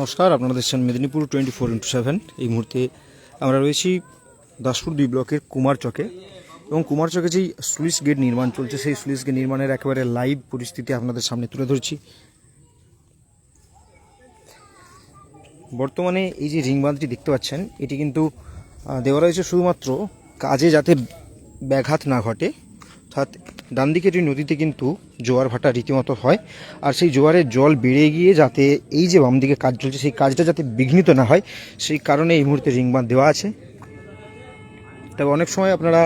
নমস্কার, আপনারা দেখছেন Medinipur twenty four into seven এই মুহূর্তে আমরা রয়েছি দাসপুর দুই ব্লকের কুমার চকে। এবং কুমার চকে যেই স্লুইস গেট নির্মাণ চলছে, সেই স্লুইস গেট নির্মাণের একেবারে লাইভ পরিস্থিতি আপনাদের সামনে তুলে ধরছি। বর্তমানে এই যে রিং বাঁধটি দেখতে পাচ্ছেন, এটি কিন্তু দেওয়া রয়েছে শুধুমাত্র কাজে যাতে ব্যাঘাত না ঘটে। অর্থাৎ ডান দিকের এই নদীতে কিন্তু জোয়ার ভাটা রীতিমতো হয়, আর সেই জোয়ারের জল বেড়ে গিয়ে যাতে এই যে বাম দিকে কাজ চলছে, সেই কাজটা যাতে বিঘ্নিত না হয়, সেই কারণে এই মুহূর্তে রিং বাঁধ দেওয়া আছে। তবে অনেক সময় আপনারা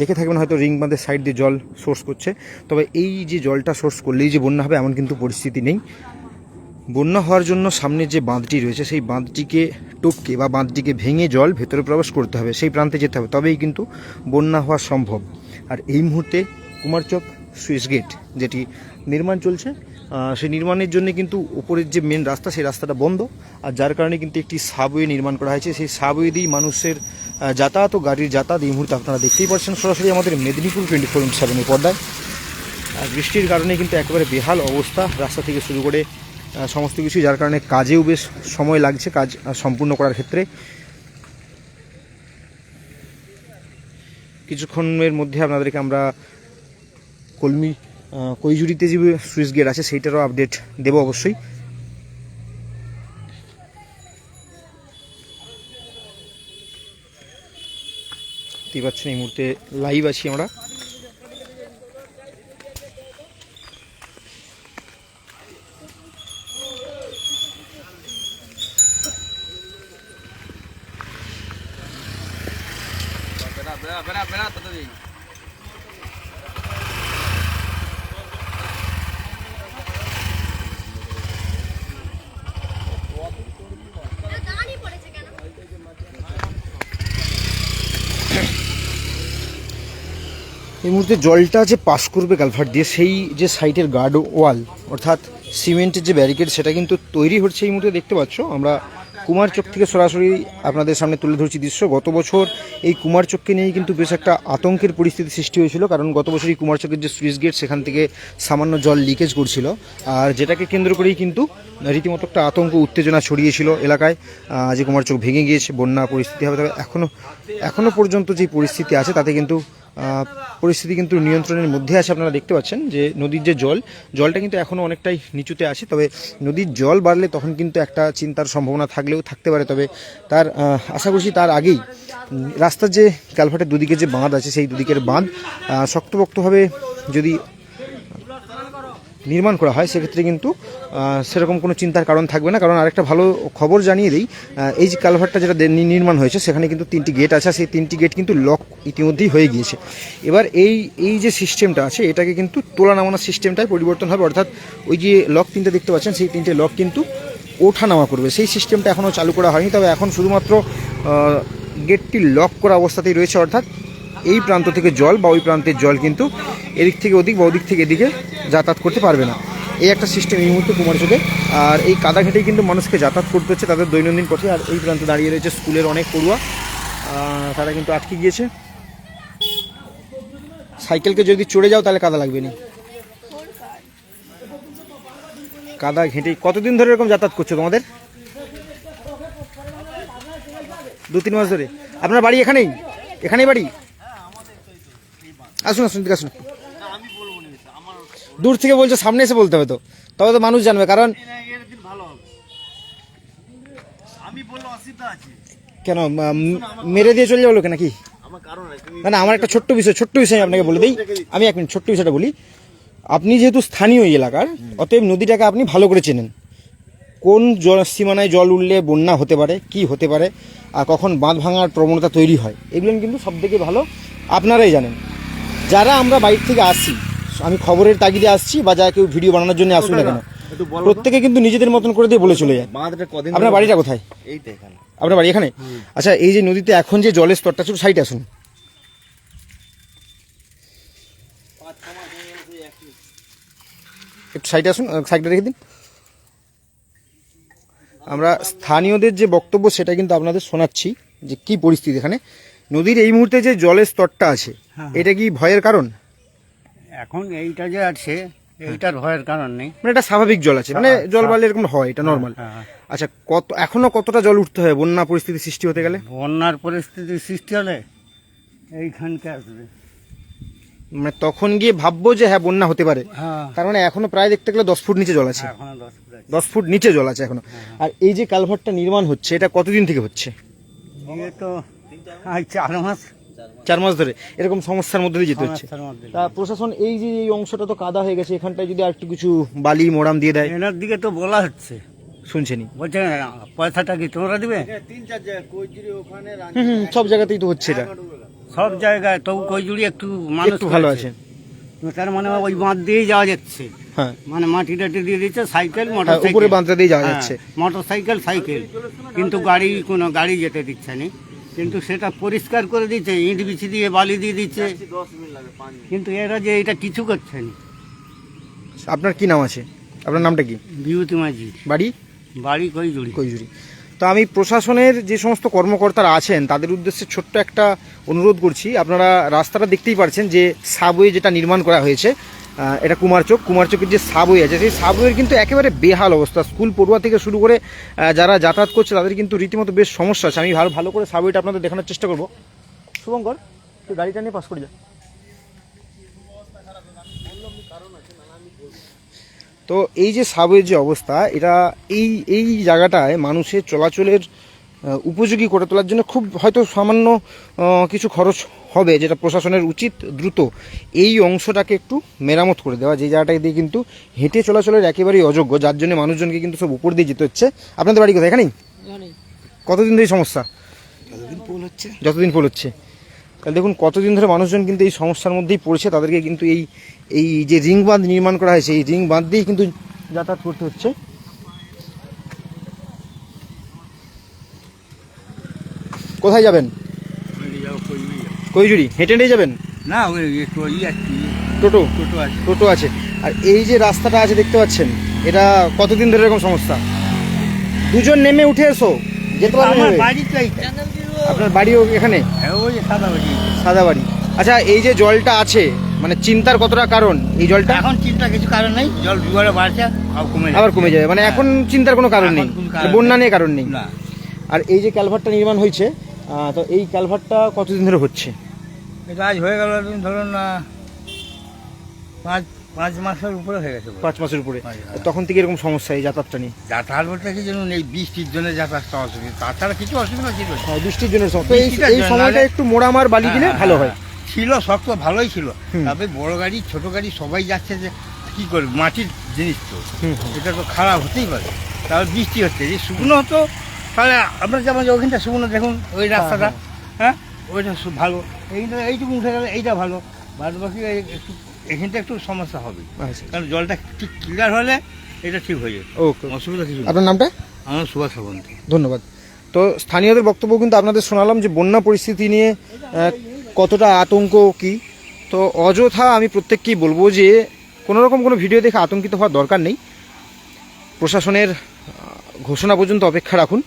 দেখে থাকবেন হয়তো রিং বাঁধের সাইড দিয়ে জল সোর্স করছে। তবে এই যে জলটা সোর্স করলেই যে বন্যা হবে এমন কিন্তু পরিস্থিতি নেই। বন্যা হওয়ার জন্য সামনে যে বাঁধটি রয়েছে, সেই বাঁধটিকে টপকে বা বাঁধটিকে ভেঙে জল ভেতরে প্রবেশ করতে হবে, সেই প্রান্তে যেতে হবে, তবেই কিন্তু বন্যা হওয়া সম্ভব। আর এই মুহূর্তে কুমারচক সুইচ গেট, যেটি নির্মাণ চলছে। সেই নির্মাণের জন্য কিন্তু উপরের যে মেন রাস্তা, সেই রাস্তাটা বন্ধ। আর যার কারণে কিন্তু একটি সাবওয়ে নির্মাণ করা হয়েছে। সেই সাবওয়ে দিয়েই মানুষের যাতায়াত ও গাড়ির যাতায়াত এই মুহূর্তে আপনারা দেখতেই পাচ্ছেন। সরাসরি আমাদের মেদিনীপুর টোয়েন্টি ফোর সেভেনের পর্দায়। আর বৃষ্টির কারণে কিন্তু একেবারে বেহাল অবস্থা রাস্তা থেকে শুরু করে সমস্ত কিছু যার কারণে কাজেও বেশ সময় লাগছে কাজ সম্পূর্ণ করার ক্ষেত্রে। কিছুক্ষণের মধ্যে আপনাদেরকে আমরা কলমি কৈজুরিতে যে সুইচ গেট আছে সেইটারও আপডেট দেব অবশ্যই। দেখতেই পাচ্ছেন এই মুহূর্তে লাইভ আছি আমরা। এই মুহূর্তে জলটা যে পাস করবে কালভার্ট দিয়ে, সেই যে সাইটের গার্ড ওয়াল, অর্থাৎ সিমেন্টের যে ব্যারিকেড, সেটা কিন্তু তৈরি হচ্ছে এই মুহূর্তে দেখতে পাচ্ছ। আমরা কুমারচক থেকে সরাসরি আপনাদের সামনে তুলে ধরছি দৃশ্য। গত বছর এই কুমারচককে নিয়েই কিন্তু বেশ একটা আতঙ্কের পরিস্থিতি সৃষ্টি হয়েছিল, কারণ গত বছর এই কুমারচকের যে সুইচ গেট, সেখান থেকে সামান্য জল লিকেজ করছিল। আর যেটাকে কেন্দ্র করেই কিন্তু রীতিমতো একটা আতঙ্ক, উত্তেজনা ছড়িয়েছিল এলাকায়। যে কুমারচক ভেঙে গিয়েছে, বন্যা পরিস্থিতি হবে, তবে এখনও এখনও পর্যন্ত যে পরিস্থিতি আছে, তাতে কিন্তু পরিস্থিতি কিন্তু নিয়ন্ত্রণের মধ্যে আছে, আপনারা দেখতে পাচ্ছেন যে নদীর যে জল, জলটা কিন্তু এখনও অনেকটাই নিচুতে আছে, তবে নদীর জল বাড়লে তখন কিন্তু একটা চিন্তার সম্ভাবনা থাকলেও থাকতে পারে, তবে তার আশা করছি তার আগেই রাস্তার যে ক্যালভার্টের দুদিকে যে বাঁধ আছে, সেই দুদিকের বাঁধ শক্তপক্তভাবে যদি নির্মাণ করা হয়, সেক্ষেত্রে কিন্তু সেরকম কোনো চিন্তার কারণ থাকবে না। কারণ আরেকটা ভালো খবর জানিয়ে দিই এই যে কালভারটা যেটা নির্মাণ হয়েছে, সেখানে কিন্তু তিনটি গেট আছে, সেই তিনটি গেট কিন্তু লক ইতিমধ্যেই হয়ে গিয়েছে। এবার এই এই যে সিস্টেমটা আছে, এটাকে কিন্তু তোলা নামানোর সিস্টেমটাই পরিবর্তন হবে। অর্থাৎ ওই যে লক তিনটে দেখতে পাচ্ছেন, সেই তিনটে লক কিন্তু ওঠা নামা করবে। সেই সিস্টেমটা এখনও চালু করা হয়নি, তবে এখন শুধুমাত্র গেটটি লক করা অবস্থাতেই রয়েছে। অর্থাৎ এই প্রান্ত থেকে জল বা ওই প্রান্তের জল কিন্তু এদিক থেকে ওদিক বা ওদিক থেকে এদিকে যাতায়াত করতে পারবে না। এই একটা সিস্টেম এই মুহূর্তে কুমারচকে আর এই কাদাঘাটেই কিন্তু মানুষকে যাতায়াত করতে হচ্ছে তাদের দৈনন্দিন পথে। আর এই প্রান্তে দাঁড়িয়ে রয়েছে স্কুলের অনেক পড়ুয়া। তারা কিন্তু আটকে গিয়েছে। সাইকেলকে যদি চড়ে যাও তাহলে কাদা লাগবে না। কাদা ঘেঁটে কতদিন ধরে এরকম যাতায়াত করছ তোমাদের? দু তিন মাস ধরে। আপনার বাড়ি এখানেই? এখানেই বাড়ি? আসুন আসুন আসুন। দূর থেকে বলছো সামনে এসে বলতে হবে তো। তবে তো মানুষ জানবে কারণ কেন মেরে দিয়ে চলে যাব আছে তুমি না না আমার একটা ছোট্ট বিষয় ছোট্ট বিষয় আমি আপনাকে বলে দিই। আমি এক মিনিট ছোট্ট বিষয়টা বলি। আপনি যেহেতু স্থানীয় এলাকার অতএব নদীটাকে আপনি ভালো করে চেনেন। কোন জল সীমানায় জল উঠলে বন্যা হতে পারে কি হতে পারে আর কখন বাঁধ ভাঙার প্রবণতা তৈরি হয় এগুলো কিন্তু সব থেকে ভালো আপনারাই জানেন। যারা আমরা বাইরে থেকে আসছি আমি খবরের তাগিদে আসছি বা যারা কেউ ভিডিও বানানোর জন্য আসুন না কেন। প্রত্যেকে কিন্তু নিজেদের মতন করে দিয়ে বলে চলে যায়। আপনার বাড়িটা কোথায়? আপনার বাড়ি এখানে? আচ্ছা এই যে নদীতে এখন যে জলের স্তরটা ছিল সাইডে আসুন। একটু সাইডে আসুন সাইডে রেখে দিন। আমরা স্থানীয়দের যে বক্তব্য সেটা কিন্তু আপনাদের শোনাচ্ছি যে কি পরিস্থিতি এখানে। নদীর এই মুহূর্তে যে জলের স্তরটা আছে এটা কি ভয়ের কারণ? এখন এইটা যে আছে এইটার ভয়ের কারণ নেই। মানে এটা স্বাভাবিক জল আছে মানে জল বাড়লে এরকম হয় এটা নর্মাল হ্যাঁ। আচ্ছা কত এখনও কতটা জল উঠতে হয় বন্যা পরিস্থিতি সৃষ্টি হতে গেলে? বন্যার পরিস্থিতি সৃষ্টি হলে এইখানকে আসবে। মানে তখন গিয়ে ভাববো যে হ্যাঁ বন্যা হতে পারে। হ্যাঁ। তার মানে এখনও প্রায় দেখতে গেলে দশ ফুট নিচে জল আছে। দশ ফুট নিচে জল আছে এখনও। আর এই যে কালভারটা নির্মাণ হচ্ছে এটা কতদিন থেকে হচ্ছে? তো চার মাস। চার মাস ধরে। এরকম সমস্যার মধ্যে দিয়ে যেতে হচ্ছে। তা প্রশাসন এই যে এই অংশটা তো কাদা হয়ে গেছে এখানটায় যদি আর একটু কিছু বালি মোড়াম দিয়ে দেয়। এনার দিকে তো বলা হচ্ছে। শুনছেনি বলছে পয়সাটা কি তোমরা দিবে? ওখানে হুম সব জায়গাতেই তো হচ্ছে এটা। সব জায়গায় তবু কৈজুড়ি একটু মানুষ একটু ভালো আছে। তার মানে ওই বাঁধ দিয়েই যাওয়া যাচ্ছে। হ্যাঁ। মানে মাটি টাটি দিয়ে দিচ্ছে সাইকেল মোটর হ্যাঁ, উপরে বাঁধটা দিয়ে যাওয়া যাচ্ছে। Motor cycle cycle. কিন্তু গাড়ি কোনো গাড়ি যেতে দিচ্ছে না। কিন্তু সেটা পরিষ্কার করে দিচ্ছে ইট বিছি দিয়ে বালি দিয়ে দিচ্ছে। কিন্তু এরা যে এটা কিছু করছে না। আপনার কি নাম আছে? আপনার নামটা কি? বিভূতি মাঝি বাড়ি? বাড়ি কৈজুড়ি। কৈজুরি তো আমি প্রশাসনের যে সমস্ত কর্মকর্তারা আছেন তাদের উদ্দেশ্যে ছোট্ট একটা অনুরোধ করছি। আপনারা রাস্তাটা দেখতেই পারছেন যে সাবওয়ে যেটা নির্মাণ করা হয়েছে এটা কুমারচক কুমারচকের যে সাবওয়ে আছে, সেই সাবওয়ের কিন্তু একেবারে বেহাল অবস্থা। স্কুল পড়ুয়া থেকে শুরু করে যারা যাতায়াত করছে, তাদের কিন্তু রীতিমতো বেশ সমস্যা আছে। আমি ভালো ভালো করে সাবওয়েটা আপনাদের দেখানোর চেষ্টা করব। শুভঙ্কর, তুই গাড়িটা নিয়ে পাস করে যা। তো এই যে সাবওয়ের যে অবস্থা, এটা এই এই জায়গাটায় মানুষের চলাচলের উপযোগী করে তোলার জন্য খুব হয়তো সামান্য কিছু খরচ হবে যেটা প্রশাসনের উচিত দ্রুত এই অংশটাকে একটু মেরামত করে দেওয়া যে জায়গাটাকে দিয়ে কিন্তু হেঁটে চলাচলের একেবারেই অযোগ্য যার জন্য মানুষজনকে কিন্তু সব উপর দিয়ে যেতে হচ্ছে। আপনাদের বাড়ি কোথায় এখানেই? কতদিন ধরে সমস্যা? পোল হচ্ছে। যতদিন পোল হচ্ছে। তাহলে দেখুন কতদিন ধরে মানুষজন কিন্তু এই সমস্যার মধ্যেই পড়ছে তাদেরকে কিন্তু এই এই যে রিং বাঁধ নির্মাণ করা হয়েছে এই রিং বাঁধ দিয়েই কিন্তু যাতায়াত করতে হচ্ছে। কোথায় যাবেন? কৈজুরি হেঁটে হেঁটে যাবেন? না ওই একটু আছে। টোটো? টোটো আছে। টোটো আছে। আর এই যে রাস্তাটা আছে দেখতে পাচ্ছেন এটা কতদিন ধরে এরকম সমস্যা? দুজন নেমে উঠে এসো যেতে পারবেন আমার বাড়ি চাই আপনার বাড়িও এখানে? ওই সাদা বাড়ি। সাদা বাড়ি। আচ্ছা এই যে জলটা আছে মানে চিন্তার কতটা কারণ এই জলটা? এখন চিন্তা কিছু কারণ নেই জল দুবারে বাড়ছে আবার কমে যাবে। মানে এখন চিন্তার কোনো কারণ নেই। কারণ বন্যা। নিয়ে কারণ নেই। না। আর এই যে ক্যালভারটা নির্মাণ হয়েছে তো এই ক্যালভারটা কতদিন ধরে হচ্ছে? এটা আজ হয়ে গেল ধরুন না পাঁচ পাঁচ মাসের উপরে হয়ে গেছে পাঁচ মাসের উপরে। তখন থেকে এরকম সমস্যা এই যাতায়াতটা নিয়ে? যাতায়াত বলতে কি যেন এই বৃষ্টির জন্য যাতায়াতটা অসুবিধা। তাছাড়া কিছু অসুবিধা ছিল। হ্যাঁ, বৃষ্টির জন্য এই সময়টা একটু মোড়ামার বালি দিলে হ্যাঁ, ভালো হ্যাঁ, হয়। ছিল শক্ত ভালোই ছিল। তবে বড় গাড়ি ছোট গাড়ি সবাই যাচ্ছে যে কি করবে? মাটির জিনিস তো। এটা তো খারাপ হতেই পারে। তাহলে বৃষ্টি হচ্ছে। যে শুকনো হতো তাহলে আপনার যেমন যে ওখানটা শুকনো দেখুন ওই রাস্তাটা হ্যাঁ। ওইটা ভালো। এইটা এইটুকু উঠে গেলে এইটা ভালো। বাদ বাকি একটু এখানটা একটু সমস্যা হবে। আচ্ছা। কারণ জলটা ঠিক ক্লিয়ার হলে এটা ঠিক হয়ে যাবে। ওকে। অসুবিধা কিছু আপনার নামটা? আমার সুভাষ সাবন্তী। ধন্যবাদ। তো স্থানীয়দের বক্তব্য কিন্তু আপনাদের শোনালাম যে বন্যা পরিস্থিতি নিয়ে কতটা আতঙ্ক কি? তো অযথা আমি প্রত্যেককেই বলব যে কোনো রকম কোনো ভিডিও দেখে আতঙ্কিত হওয়ার দরকার নেই। প্রশাসনের ঘোষণা পর্যন্ত অপেক্ষা রাখুন।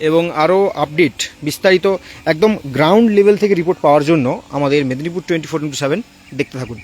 এবং আরও আপডেট বিস্তারিত একদম গ্রাউন্ড লেভেল থেকে রিপোর্ট পাওয়ার জন্য আমাদের Medinipur twenty four into seven দেখতে থাকুন।